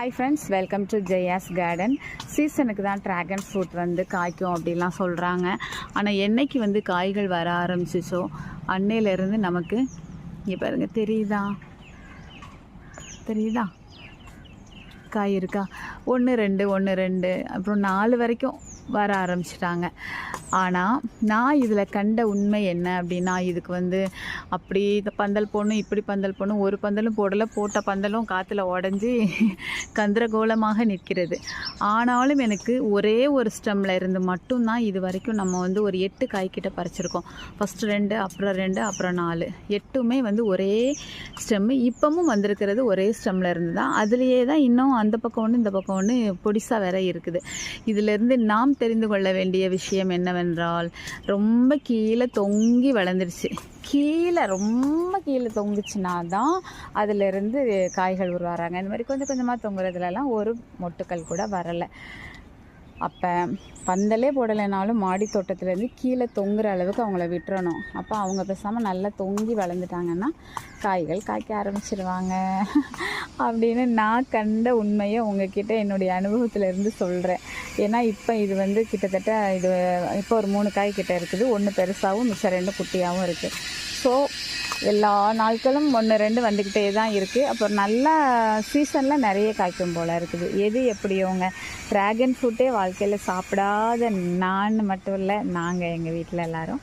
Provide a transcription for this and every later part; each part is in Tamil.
Hi friends welcome to Jaya's garden சீசனுக்கு தான் ட்ராகன் ஃப்ரூட் வந்து காய்க்கும் அப்படிலாம் சொல்கிறாங்க ஆனால் என்னைக்கு வந்து காய்கள் வர ஆரம்பிச்சிச்சோ அன்னையிலேருந்து நமக்கு இங்கே பாருங்கள் தெரியுதா? தெரியுதா? காய் இருக்கா? ஒன்று ரெண்டு ஒன்று ரெண்டு அப்புறம் நாலு வரைக்கும் வர ஆரம்பிச்சிட்டாங்க. ஆனால் நான் இதில் கண்ட உண்மை என்ன அப்படின்னா இதுக்கு வந்து அப்படி இந்த பந்தல் போடணும் இப்படி பந்தல் போடணும் ஒரு பந்தலும் போடலை போட்ட பந்தலும் காற்றுல உடஞ்சி கந்தரகோலமாக நிற்கிறது. ஆனாலும் எனக்கு ஒரே ஒரு ஸ்டெம்மில் இருந்து மட்டும்தான் இது வரைக்கும் நம்ம வந்து ஒரு எட்டு காய்கிட்ட பறிச்சிருக்கோம். ஃபஸ்ட்டு ரெண்டு அப்புறம் ரெண்டு அப்புறம் நாலு. எட்டுமே வந்து ஒரே ஸ்டெம்மு. இப்போவும் வந்திருக்கிறது ஒரே ஸ்டெம்மில் இருந்து தான். அதுலேயே தான் இன்னும் அந்த பக்கம் ஒன்று இந்த பக்கம் ஒன்று பொடிசாக வேற இருக்குது. இதிலேருந்து நாம் தெரிந்து கொள்ள வேண்டிய விஷயம் என்னவென்றால் ரொம்ப கீழே தொங்கி வளர்ந்துருச்சு. கீழே ரொம்ப கீழே தொங்குச்சுன்னா தான் அதிலிருந்து காய்கள் உருவாகிறாங்க இந்த மாதிரி கொஞ்சம் கொஞ்சமாக தொங்குறதுலலாம் ஒரு மொட்டுக்கள் கூட வரலை. அப்போ பந்தலே போடலைனாலும் மாடி தோட்டத்துலேருந்து கீழே தொங்குற அளவுக்கு அவங்கள விட்டுறணும். அப்போ அவங்க பேசாமல் நல்லா தொங்கி வளர்ந்துட்டாங்கன்னா காய்கள் காய்க்க ஆரம்பிச்சிருவாங்க அப்படின்னு நான் கண்ட உண்மையை உங்ககிட்ட என்னுடைய அனுபவத்திலேருந்து சொல்கிறேன் ஏன்னா இப்போ இது வந்து கிட்டத்தட்ட இது இப்போ ஒரு மூணு காய் கிட்ட இருக்குது. ஒன்று பெருசாகவும் மிச்சம் ரெண்டு குட்டியாகவும் இருக்குது ஸோ எல்லா நாட்களும் ஒன்று ரெண்டு வந்துக்கிட்டே தான் இருக்குது அப்புறம் நல்லா சீசனில் நிறைய காய்க்கும் போல் இருக்குது. எது எப்படியோங்க ட்ராகன் ஃப்ரூட்டே வாழ்க்கையில் சாப்பிடாத நான் மட்டும் இல்லை நாங்கள் எங்கள் வீட்டில் எல்லாரும்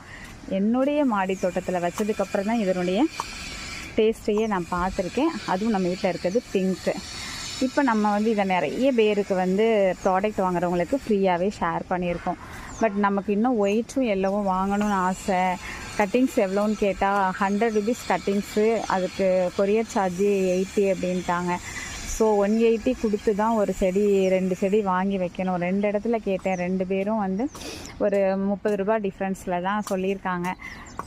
என்னுடைய மாடி தோட்டத்தில் வச்சதுக்கப்புறம் தான் இதனுடைய டேஸ்ட்டையே நான் பார்த்துருக்கேன். அதுவும் நம்ம வீட்டில் இருக்கிறது பிங்க்கு இப்போ நம்ம வந்து இதை நிறைய பேருக்கு வந்து ப்ராடக்ட் வாங்குறவங்களுக்கு ஃப்ரீயாகவே ஷேர் பண்ணியிருக்கோம். பட் நமக்கு இன்னும் ஒயிட்டும் எல்லோவும் வாங்கணும்னு ஆசை. கட்டிங்ஸ் எவ்வளோன்னு கேட்டால் ஹண்ட்ரட் ருபீஸ் கட்டிங்ஸு அதுக்கு கொரியர் சார்ஜு எயிட்டி அப்படின்ட்டாங்க. ஸோ ஒன் எயிட்டி கொடுத்து தான் ஒரு செடி ரெண்டு செடி வாங்கி வைக்கணும். ரெண்டு இடத்துல கேட்டேன். ரெண்டு பேரும் வந்து ஒரு முப்பது ரூபா டிஃப்ரென்ஸில் தான் சொல்லியிருக்காங்க.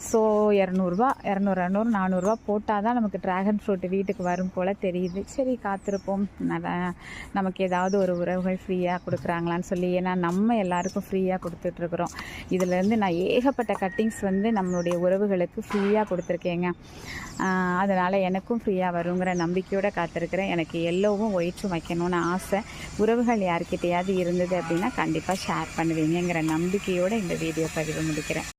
ஸோ இரநூறுபா இரநூறு இரநூறு நானூறுரூவா போட்டால் தான் நமக்கு ட்ராகன் ஃப்ரூட் வீட்டுக்கு வரும் போல் தெரியுது. சரி காத்திருப்போம். நமக்கு ஏதாவது ஒரு உறவுகள் ஃப்ரீயாக கொடுக்குறாங்களான்னு சொல்லி ஏன்னா நம்ம எல்லாருக்கும் ஃப்ரீயாக கொடுத்துட்ருக்குறோம். இதிலேருந்து நான் ஏகப்பட்ட கட்டிங்ஸ் வந்து நம்மளுடைய உறவுகளுக்கு ஃப்ரீயாக கொடுத்துருக்கேங்க. அதனால் எனக்கும் ஃப்ரீயாக வருங்கிற நம்பிக்கையோடு காத்திருக்கிறேன். எனக்கு எல்லோவும் ஒயிட்டும் வைக்கணும்னு ஆசை. உறவுகள் யார்கிட்டையாவது இருந்தது அப்படின்னா கண்டிப்பாக ஷேர் பண்ணுவீங்கங்கிற நம்பிக்கையோடு இந்த வீடியோ பதிவு முடிக்கிறேன்.